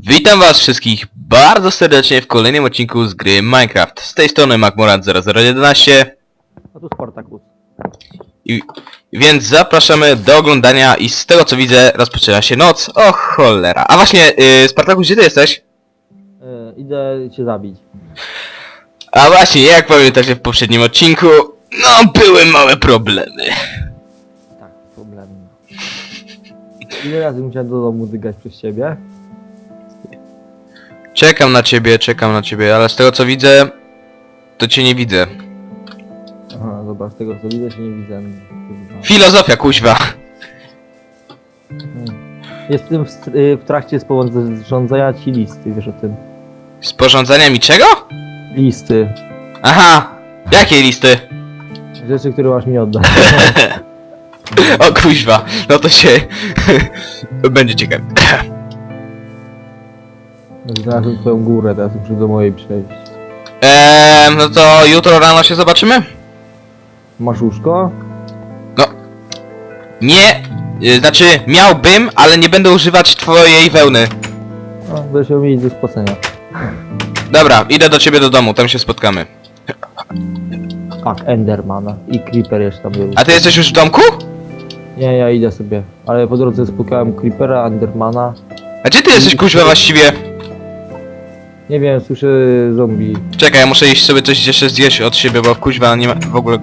Witam was wszystkich bardzo serdecznie w kolejnym odcinku z gry Minecraft. Z tej strony MacMurad0011 A tu Spartakus. i więc zapraszamy do oglądania i z tego co widzę rozpoczyna się noc. O cholera. A właśnie, yy, Spartakus, gdzie ty jesteś? E, idę cię zabić. A właśnie, jak pamiętacie w poprzednim odcinku, no były małe problemy. Tak, problem. Ile razy musiałem do domu dygać przez ciebie? Czekam na ciebie, czekam na ciebie, ale z tego co widzę, to cię nie widzę. Aha, dobra, z tego co widzę się nie widzę. Kurwa. Filozofia, kuźwa. Hmm. Jestem w, y, w trakcie sporządzania ci listy, wiesz o tym. Sporządzania mi czego? Listy. Aha, jakie listy? Rzeczy, które masz mi oddać. O kuźwa, no to się... będzie ciekawe. Znalazłem twoją górę, teraz muszę do mojej przejść. Eee, no to jutro rano się zobaczymy? Masz łóżko? Nie, y, znaczy miałbym, ale nie będę używać twojej wełny. No, będę się mieć do spocenia. Dobra, idę do ciebie do domu, tam się spotkamy. Tak, Endermana. I Creeper jeszcze tam był. A ty jesteś już w domku? Nie, ja idę sobie. Ale po drodze spotkałem Creepera, Endermana. A gdzie ty jesteś kuźwa właściwie? Nie wiem, słyszę zombie. Czekaj, ja muszę iść sobie coś jeszcze zjeść od siebie, bo kuźwa nie ma w ogóle.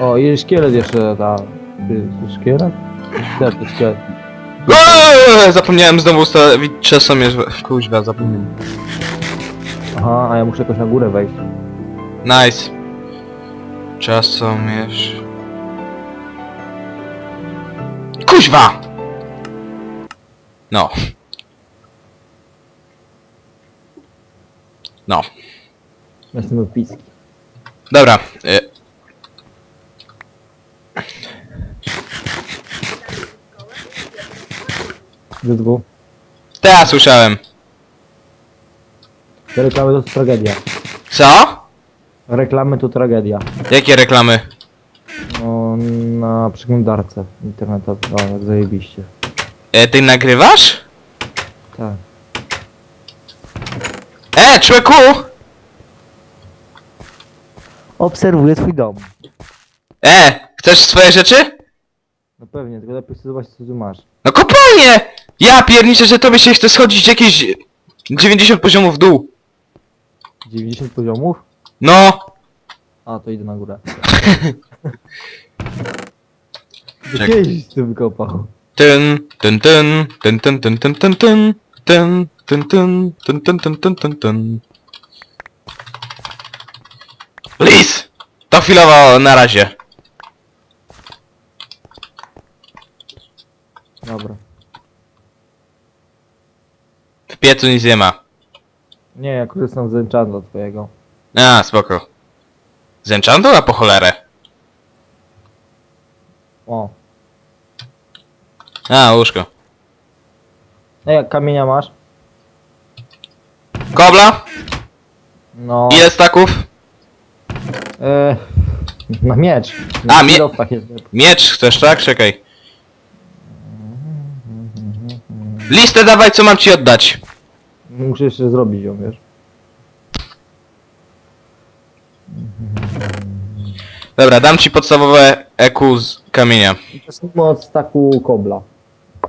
O, i szkielet jeszcze ta... Ty, ty szkielet? Tak, to szkielet. Eee, zapomniałem znowu ustawić czasomierz. Kuźwa, zapomniałem. Aha, a ja muszę jakoś na górę wejść. Nice. Czasomierz. Kuźwa! No. No. Jestem epicki. Dobra. Y Zydwu. teraz słyszałem. Te reklamy to tragedia. Co? Reklamy to tragedia. Jakie reklamy? No, na przeglądarce internetowej. O, jak zajebiście. E, ty nagrywasz? Tak. E, człowieku! Obserwuję twój dom. E, chcesz swoje rzeczy? No pewnie, tylko lepiej chcę zobaczyć co tu masz. No kopalnie! Ja pierniczę, że tobie się chce schodzić jakieś 90 poziomów w dół. 90 poziomów? No. A, to idę na górę. Czekaj. Kiedyś ty wykopał. Ten, ten, ten, ten, ten, ten, ten, ten, ten, ten, ten, ten, ten, ten, ten, ten, ten, ten. Lis! To chwilowo na razie. Dobra. W piecu nic nie ma. Nie, ja korzystam z enchanta twojego. A, spoko. Z enchantu, a po cholerę. O. A, łóżko. No jak kamienia masz? Kobla? No. Ile staków? E, na miecz. A, Na mie- kilofach jest. Miecz chcesz, tak? Czekaj. Listę dawaj, co mam ci oddać. Muszę jeszcze zrobić ją, wiesz. Dobra, dam ci podstawowe EQ z kamienia. Zacznijmy od staku kobla.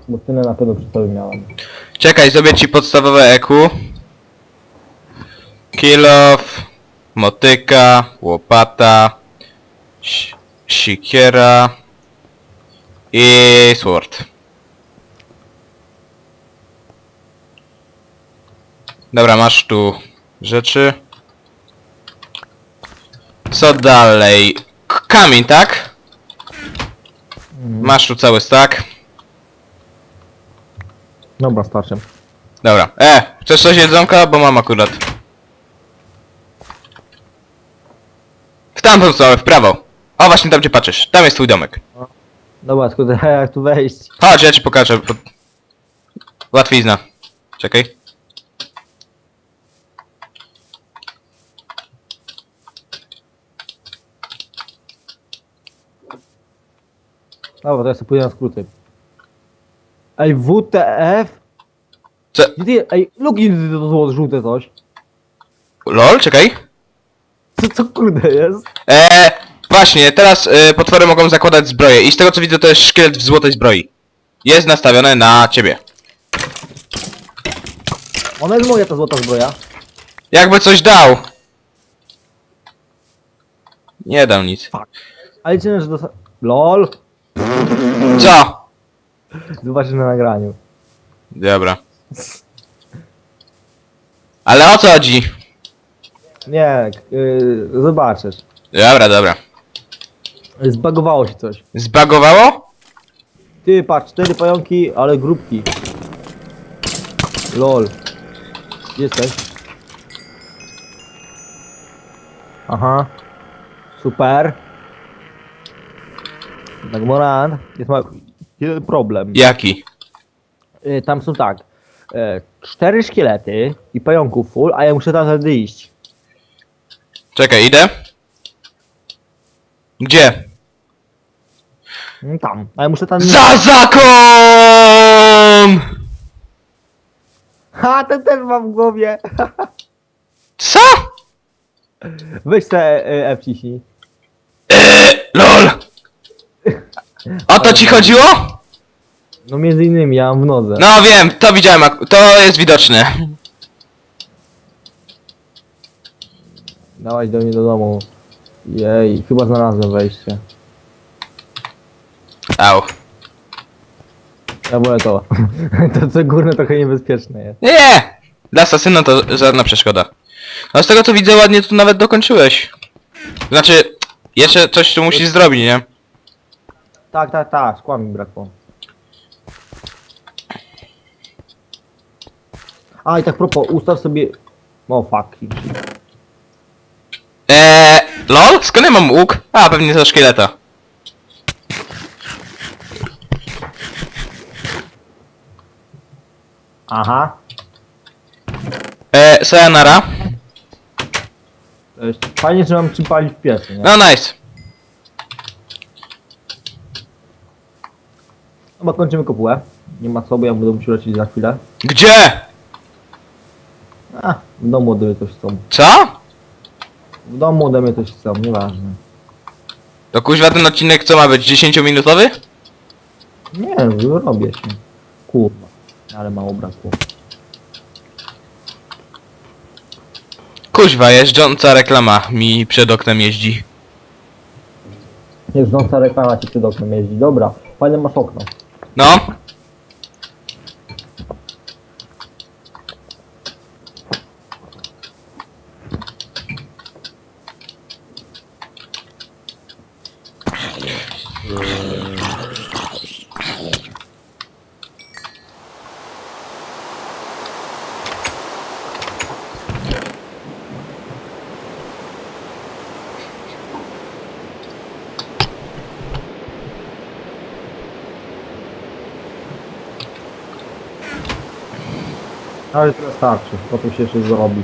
Bo tyle na pewno przy sobie miałem. Czekaj, zrobię ci podstawowe EQ. Kilof, motyka, łopata, si- sikiera i sword. Dobra, masz tu rzeczy. Co dalej? K kamień, tak? Mhm. Masz tu cały stack. Dobra, starczy. Dobra. E, chcesz coś jedzonka? Bo mam akurat. W tamtą stronę, w prawo. O, właśnie tam gdzie patrzysz. Tam jest twój domek. Dobra, tylko jak tu wejść? Chodź, ja ci pokażę. Pod... Łatwizna. Czekaj. Dobra, to ja sobie pójdę na skróty. Ej, WTF? Co? Gdzie ty, ej, ty to złoto żółte coś. LOL, czekaj. Co, co kurde jest? Eee, właśnie, teraz e, potwory mogą zakładać zbroję i z tego co widzę to jest szkielet w złotej zbroi. Jest nastawione na ciebie. Ona jest moja ta złota zbroja. Jakby coś dał. Nie dał nic. Ale liczymy, że dosta... LOL! Co? Zobaczysz na nagraniu. Dobra. Ale o co chodzi? Nie, yy, zobaczysz. Dobra, dobra. Zbagowało się coś. Zbagowało? Ty, patrz, cztery pająki, ale grupki. LOL. Gdzie jesteś? Aha. Super. Nagmoran. Jest ma... jeden problem. Jaki? Y, tam są tak. E, cztery szkielety i pająków full, a ja muszę tam wtedy iść. Czekaj, idę. Gdzie? Mm, Tam. A ja muszę tam... Za zakon! Ha, ten też mam w głowie. Co? Weź te e, F ciśnij. LOL! O to ci chodziło? No między innymi, ja mam w nodze. No wiem, to widziałem, ak- to jest widoczne. Dałaś do mnie do domu. Jej, chyba znalazłem wejście. Au. Ja wolę to. to co górne trochę niebezpieczne jest. Nie! Dla asasyna to żadna przeszkoda. No z tego co widzę ładnie tu nawet dokończyłeś. Znaczy, jeszcze coś tu musisz zrobić, nie? Tak, tak, tak, szkła mi brakło. A i tak propos, ustaw sobie... O fuck. Eee, lol? Skąd ja mam łuk? A, pewnie ze szkieleta. Aha. Eee, sayonara. To jest fajnie, że mam czym palić w piecu, nie? No nice. Chyba kończymy kopułę. Nie ma bo ja będę musiał lecieć za chwilę. Gdzie? A, w domu mnie coś chcą. Co? W domu ode mnie coś chcą, nieważne. To kuźwa ten odcinek co ma być? 10-minutowy? Nie, robię się. Kurwa. Ale mało brakło. Kuźwa, jeżdżąca reklama mi przed oknem jeździ. Jeżdżąca reklama ci przed oknem jeździ. Dobra, fajne masz okno. No. Ale to starczy, potem się jeszcze zrobi.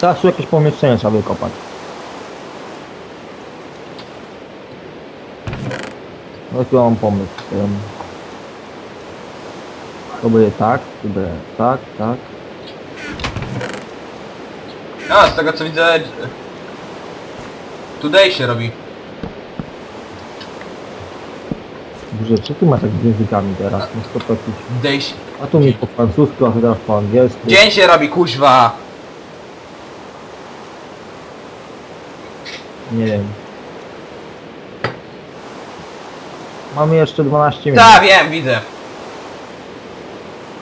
Teraz tu jakieś pomieszczenie trzeba wykopać. Tu mam pomysł. To będzie tak, to będzie tak, tak. A, z tego co widzę... Today się robi. Dobrze, czy ty masz tak z językami teraz? To jakiś... Day się... A tu mi po francusku, a teraz po angielsku. Dzień się robi, kuźwa! Nie wiem. Mamy jeszcze 12 minut. Tak, wiem, widzę.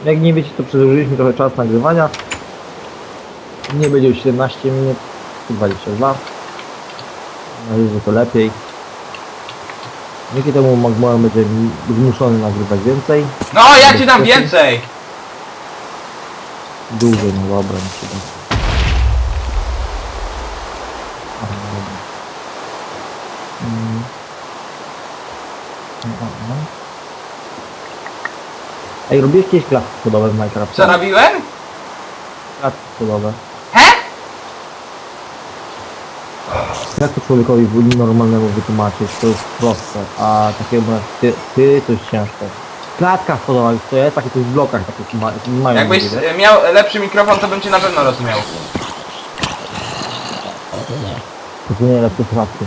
Jak nie wiecie, to przedłużyliśmy trochę czas nagrywania. Nie będzie już 17 minut, 22. Mam nadzieję, że to lepiej. Dzięki temu Magmoran będzie zmuszony nagrywać więcej. No, ja ci dam więcej! Dłużej, no dobra, mi się da. Aha, dobra. Mm. Ej, robiłeś kiedyś klatki schodowe w Minecraft? Co robiłem? Klatki schodowe. He? Jak to człowiekowi normalnemu wytłumaczyć? To jest proste, a takiemu jak ty, ty to jest ciężko. Klatka schodowa już to jest, takie to jest w blokach, takie ma, mają Jakbyś miał lepszy mikrofon, to bym cię na pewno rozumiał. To są nie lepsze słuchawki.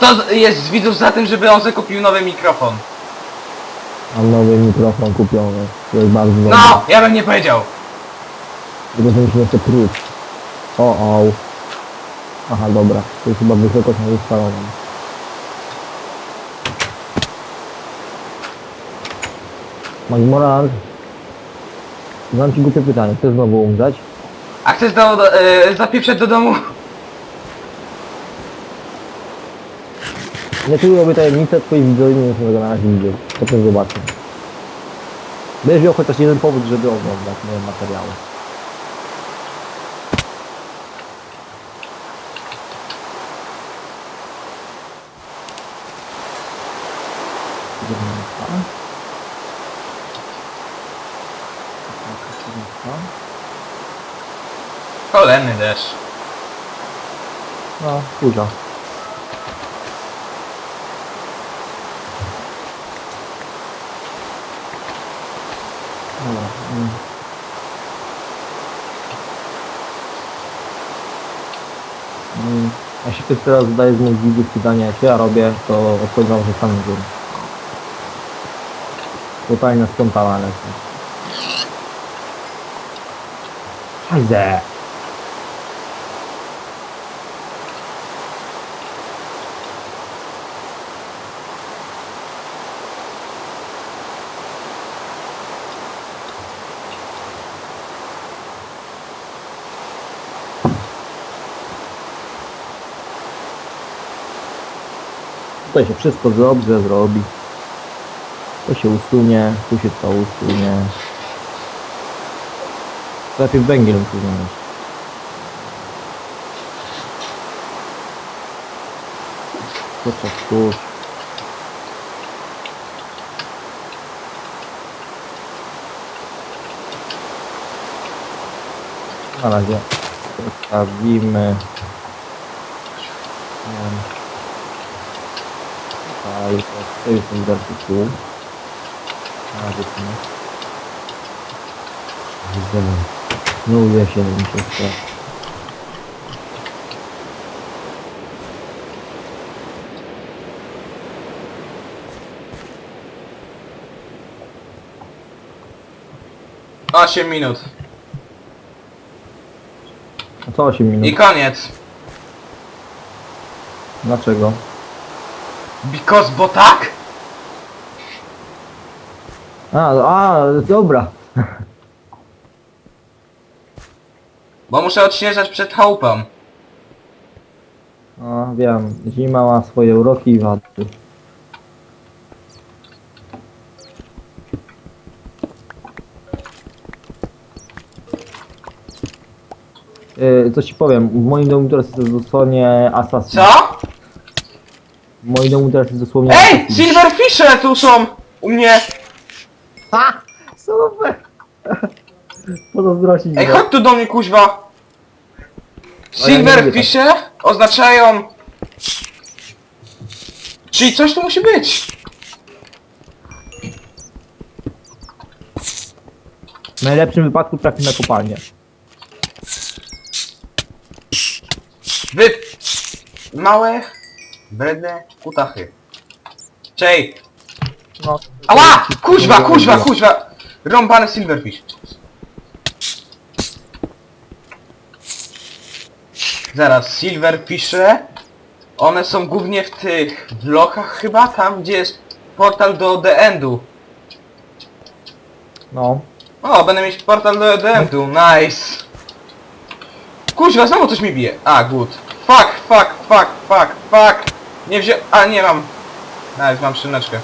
Kto jest z widzów za tym, żeby on sobie kupił nowy mikrofon? Mam nowy mikrofon kupiony, to jest bardzo dobry. No, ja bym nie powiedział. Tylko, że musimy jeszcze próć. O, o. Aha, dobra. To jest chyba wysokość na ustaloną. Magmorant. Mam ci głupie pytanie. Chcesz znowu umrzeć? A chcesz do, do, e, zapieprzeć do domu? Nie robię tajemnicę, twoi widzowie nie tego na razie widzieć. Potem zobaczę. Będziesz miał chociaż jeden powód, żeby oglądać moje materiały. Kolejny deszcz. No, kurza. Dobra. Mm. Mm, Jeśli ktoś teraz zadaje z moich widzów pytanie, co ja robię, to odpowiadam, że sam wiem. Totalnie skąpała lecę. Hajze! Tutaj się wszystko dobrze zrobi. To się usunie, tu się to usunie. Lepiej węgiel znaleźć. Kurczę, kurcz. Na razie zostawimy. Nie wiem. Tutaj, to jest ten razie tu nie. Widzimy. Nie uwie się, się chce. Osiem minut. A co 8 minut? I koniec. Dlaczego? Because, bo tak? A, a, dobra. Bo muszę odśnieżać przed chałupą. No, wiem. Zima ma swoje uroki i wady. Yy, coś ci powiem, w moim domu teraz jest dosłownie Assassin. Co? W moim domu teraz jest dosłownie Ej! Silverfishe tu są! U mnie! Ha! Super! Pozazdrościć Ej, go. chodź tu do mnie, kuźwa! Ale ja nie Silverfishe oznaczają... Czyli coś tu musi być. W najlepszym wypadku trafi na kopalnię. Wy... Małe... Bredne kutachy. Czej! No. Ała! Kuźwa, kuźwa, kuźwa! Rąbany silverfish. Zaraz, silverfishe... One są głównie w tych blokach chyba, tam gdzie jest portal do The Endu. No. O, będę mieć portal do The Endu, nice. Kuźwa, znowu coś mi bije. A, good. Fuck, fuck, fuck, fuck, fuck. Nie wzię... A, nie mam. Nawet mam szyneczkę.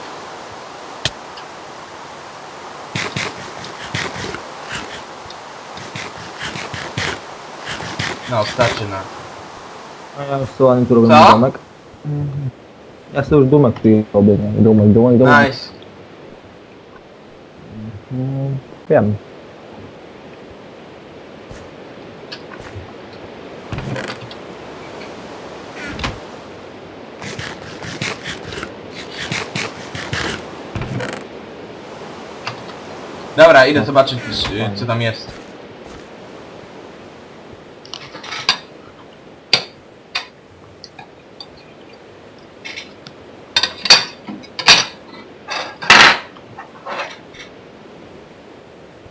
No, starczy na... A ja już Sołanem tu robię Co? domek. Ja sobie już dumek tu robię, nie? Dumek, dumek, dumek. Nice. Mm, Wiem. Dobra, idę zobaczyć czy- co tam jest.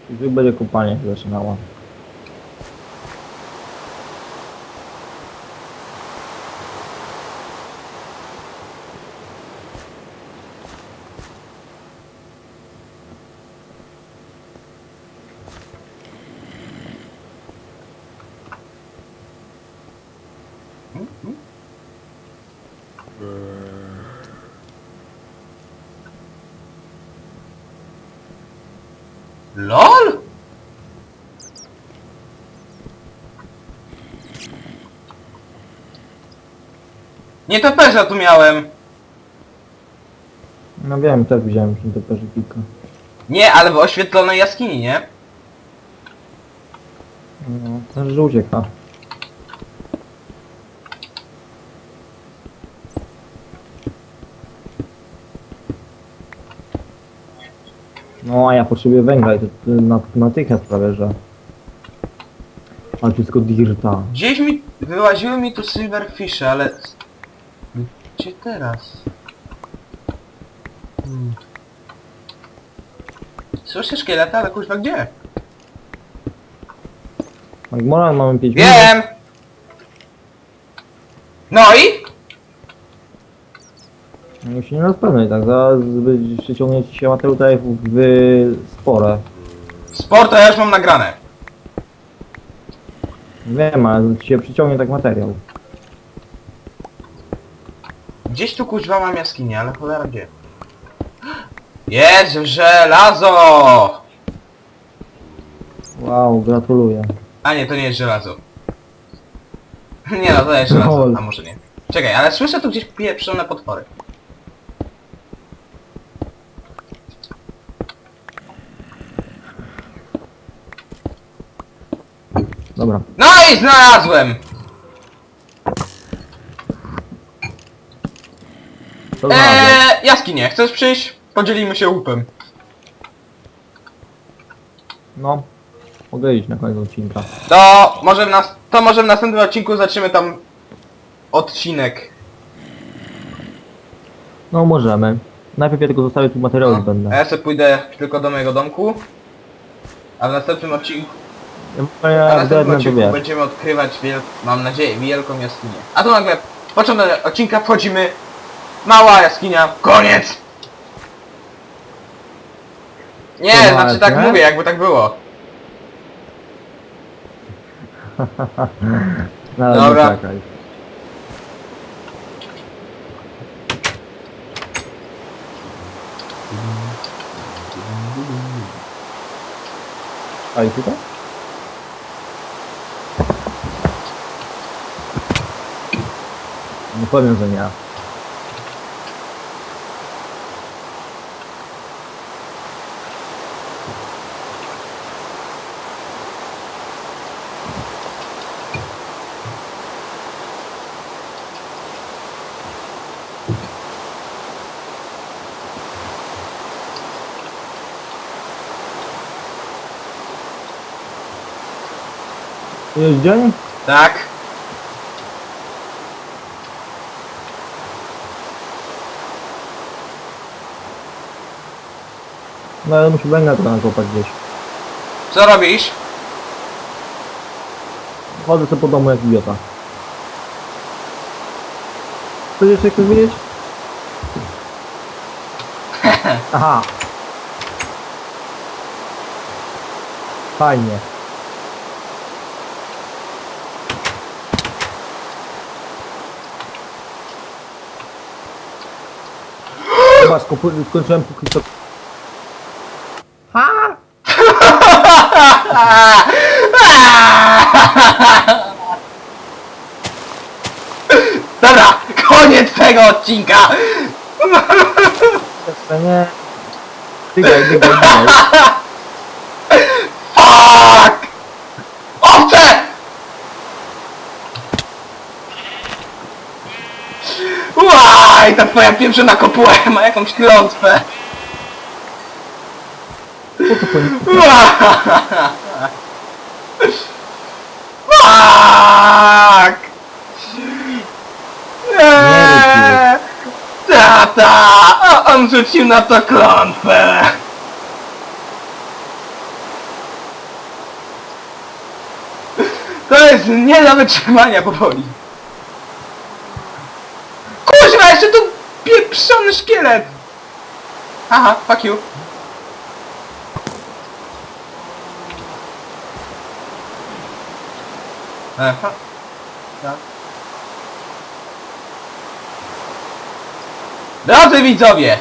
I tu będzie kopanie się zaczynało. LOL? Nie to tu miałem. No wiem, też widziałem że to też kilka. Nie, ale w oświetlonej jaskini, nie? No, też że ucieka. No, a ja potrzebuję węgla i to to na, natychmiast prawie, że... Ale tylko dirta. Gdzieś mi wyłaziły mi tu silverfishy, ale... Gdzie teraz? Hmm. Słyszę szkielety, ale kuźwa gdzie? Magmora mamy 5 minut. Wiem! No i? No się nie rozpełniaj tak, zaraz będzie- przyciągnie ci się materiał tutaj w, w spore. Sport to ja już mam nagrane. Wiem, ale się przyciągnie tak materiał. Gdzieś tu kuźwa mam jaskinię, ale cholera gdzie? Jest żelazo! Wow, gratuluję. A nie, to nie jest żelazo. Nie no, to jest żelazo, Lol. a może nie. Czekaj, ale słyszę tu gdzieś pieprzone potwory. Dobra. No i znalazłem! To. Eee, jaskinie, chcesz przyjść? Podzielimy się łupem. No. Mogę iść na koniec odcinka. To może w nas, to może w następnym odcinku zaczniemy tam odcinek. No możemy. Najpierw ja tylko zostawię tu materiał No, a zbędny. ja sobie pójdę tylko do mojego domku. A w następnym odcinku, Ja, a w ja następnym to odcinku wiesz. będziemy odkrywać, wiel, mam nadzieję, wielką jaskinię. A tu nagle, początek odcinka wchodzimy, mała jaskinia, koniec! Nie, To znaczy tak nie? mówię, jakby tak było. No, Dobra. no, czekaj. A i tutaj? Nie powiem, że nie. Jest dzień? Tak. No ale musi węgla trochę nakopać gdzieś. Co robisz? Chodzę sobie po domu jak idiota. Chcesz jeszcze ktoś wiedzieć? Aha. Fajnie. Chyba skopu- skończyłem póki co. Ha! Dobra, koniec tego odcinka! Jeszcze nie. Dygaj, dygaj, dygaj. Fuck! Owce! Łaj, ta twoja pieprzona kopuła ma jakąś klątwę. Co po nim? Fuck! Tata! A on rzucił na to klątwę! To jest nie do wytrzymania powoli. Szkielet! Aha, fuck you. Aha. Tak. Drodzy widzowie!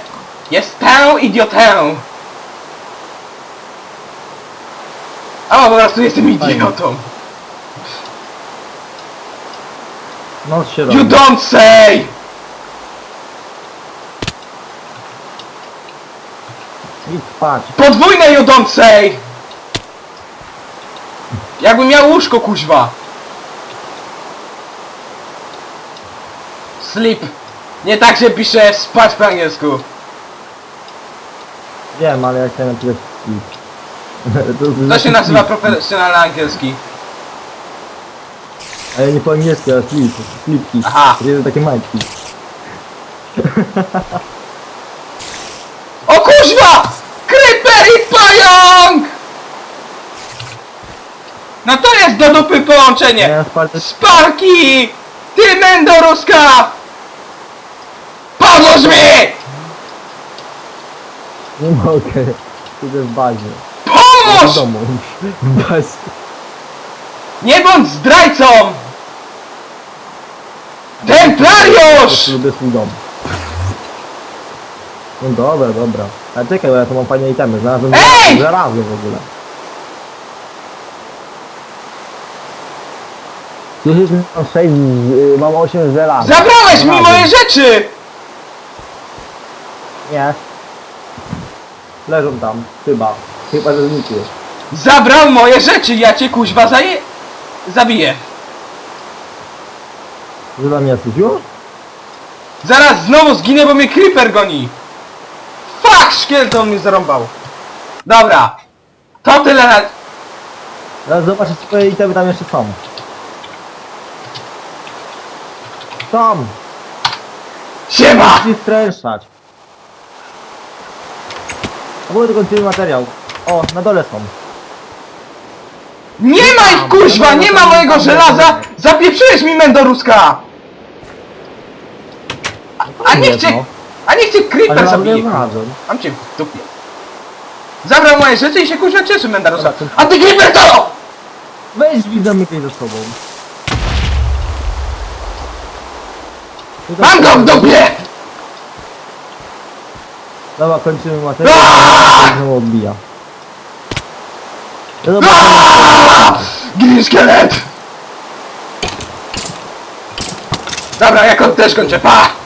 Jestem idiotę! A po prostu jestem idiotą! Noc się You don't say! Idź spać. Podwójne say! Jakbym miał łóżko, kuźwa! Sleep. Nie tak się pisze spać po angielsku. Wiem, ale jak się napisać sleep. to, To się nazywa profesjonalny angielski. Ale nie po angielsku, ale sleep. Sleepki. Aha. Jest takie majtki. O kuźwa! Creeper i pająk! No to jest do dupy połączenie! Sparki! Ty Mendoruska! Pomóż mi! Nie mogę. Idę w bazie. W Pomóż! domu. W bazie. Nie bądź zdrajcą! Templariusz! lubię swój dom. No dobra, dobra. Ale czekaj, bo ja tu mam fajne itemy. Znalazłem Ej! żelazny w ogóle. Słyszysz, mam 6, y, mam 8 żelaza. Zabrałeś mi moje rzeczy! Nie. Leżą tam, chyba. Chyba, że znikły. Zabrał moje rzeczy, ja cię kuźwa zaje... Zabiję. Dla mnie jesteś już? Zaraz znowu zginę, bo mnie creeper goni. Fuck, szkielet on mnie zarąbał. Dobra. To tyle na... Zaraz zobaczę, czy twoje itemy tam jeszcze są. Tam! Siema! Musisz stręszczać. W ogóle to kończymy materiał. O, na dole są. Nie ma ich kuźwa, nie ma mojego żelaza! Zapieprzyłeś mi Mendoruska! A, niech cię... Jedno. A niech cię Ale creeper nie zabije. Mam cię w dupie. Zabrał moje rzeczy i się kuźwa cieszy Mendoruska. A ty creeper to! Weź drzwi zamykaj ze sobą. Mam go w dupie! Dobra, kończymy materiał. Znowu odbija. Aaaa! Gin szkielet! Dobra, jak on też kończę, pa!